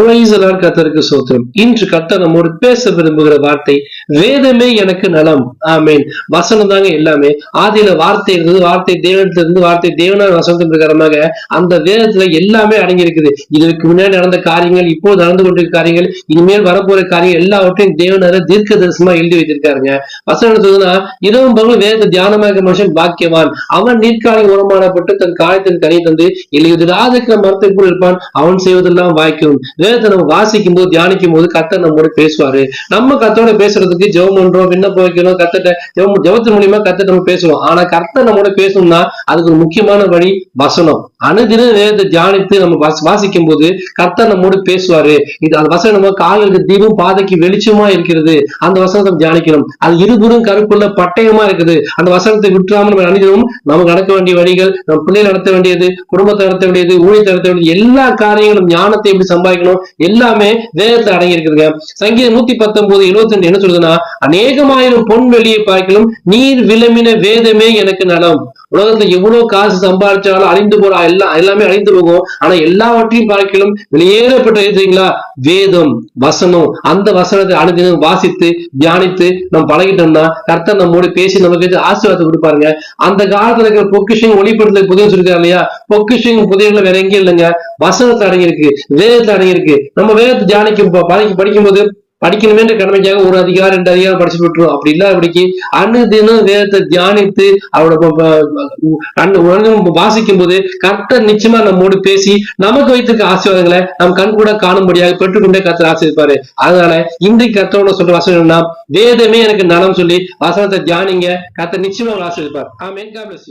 Praise the Lord கத்தருக்கு சோத்திரம். இன்று கத்த நம்மோடு பேச விரும்புகிற வார்த்தை வேதமே எனக்கு நலம். ஆமேன். வசனம் தாங்க எல்லாமே. ஆதியில வார்த்தை இருந்தது வார்த்தை தேவனத்துல இருந்து வார்த்தை தேவனார் வசனத்தின் பிரகாரமாக அந்த வேதத்துல எல்லாமே அடங்கியிருக்குது. இதற்கு முன்னாடி நடந்த காரியங்கள் இப்போ நடந்து கொண்டிருக்க காரியங்கள் இனிமேல் வரப்போற காரியங்கள் எல்லாவற்றையும் தேவனார தீர்க்க தரிசனமா எழுதி வைத்திருக்காருங்க. வசனத்துனா இரவும் பகல் வேத தியானமாக மனுஷன் பாக்கியவான். அவன் நீர்க்காலி உரமானப்பட்டு தன் காலத்தின் கனி தந்து இல்லை எதிராதிக்கிற மரத்தை போல் இருப்பான். அவன் செய்வதெல்லாம் வாய்க்கும். வேதத்தை நம்ம வாசிக்கும் போது தியானிக்கும் போது கத்தர் நம்மோட பேசுவாரு. நம்ம கத்தோட பேசுறதுக்கு ஜெபம் பண்றோம் விண்ணப்பம் வைக்கணும் கத்தட்ட ஜெபம் ஜெபத்தின் மூலியமா கத்தட்ட நம்ம பேசுவோம். ஆனா கர்த்தர் நம்மோட பேசணும்னா அதுக்கு ஒரு முக்கியமான வழி வசனம். அனுதினம் வேதத்தை தியானித்து நம்ம வாசிக்கும் போது கர்த்தர் நம்மோடு பேசுவாரு. இது அந்த வசனம் நம்ம காலுக்கு தீபம் பாதைக்கு வெளிச்சமா இருக்கிறது. அந்த வசனத்தை தியானிக்கணும். அது இருபுறம் கருப்புள்ள பட்டயமா இருக்குது. அந்த வசனத்தை விட்டுறாம நம்ம அணிதினமும் நமக்கு நடக்க வேண்டிய வழிகள் நம்ம பிள்ளைகள் நடத்த வேண்டியது குடும்பத்தை நடத்த வேண்டியது ஊழியத்தை நடத்த வேண்டியது எல்லா காரியங்களும் ஞானத்தை எப்படி சம்பாதிக்கணும் எல்லாமே வேதத்துல அடங்கி இருக்குதுங்க சங்கீதம் நூத்தி பத்தொன்பது எழுபத்தி ரெண்டு என்ன சொல்லுதுன்னா அநேகமாயிரம் பொன் வெளியை பார்க்கலும் நீர் விளம்பின வேதமே எனக்கு நலம். உலகத்துல எவ்வளவு காசு சம்பாதிச்சாலும் அழிந்து போறா எல்லாம் எல்லாமே அழிந்து போகும். ஆனா எல்லாவற்றையும் பார்க்கலும் வெளியேறப்பட்ட எழுதுறீங்களா வேதம் வசனம். அந்த வசனத்தை அனுதினம் வாசித்து தியானித்து நம்ம பழகிட்டோம்னா கர்த்தர் நம்மோடு பேசி நமக்கு ஆசீர்வாதத்தை கொடுப்பாருங்க. அந்த காலத்துல இருக்கிற பொக்கிஷம் ஒளிப்படத்துல புதிய சொல்லிருக்காரு இல்லையா? பொக்கிஷம் புதியங்களை வேற எங்கேயும் இல்லைங்க. வசனத்தை அடங்கியிருக்கு வேதத்தை அடங்கியிருக்கு. நம்ம வேதத்தை தியானிக்கும் ப- படிக்கும் படிக்கும்போது படிக்கணுமேன்ற கடமைக்காக ஒரு அதிகாரம் ரெண்டு அதிகாரம் படிச்சு விட்டுரும் அப்படி இல்ல அப்படிக்கு அணுதினம் வேதத்தை தியானித்து அவரோட உணர்ந்து வாசிக்கும் போது கர்த்தர் நிச்சயமா நம்மோடு பேசி நமக்கு வைத்திருக்க ஆசீர்வாதங்களை நம் கண் கூட காணும்படியாக பெற்றுக்கொண்டே கர்த்தர் ஆசீர்வாரு அதனால இன்றைக்கு கர்த்தரோட சொல்ற வசனம்னா வேதமே எனக்கு நலம் சொல்லி வசனத்தை தியானிங்க கர்த்தர் நிச்சயமா உங்களை ஆமேன் ஆமென்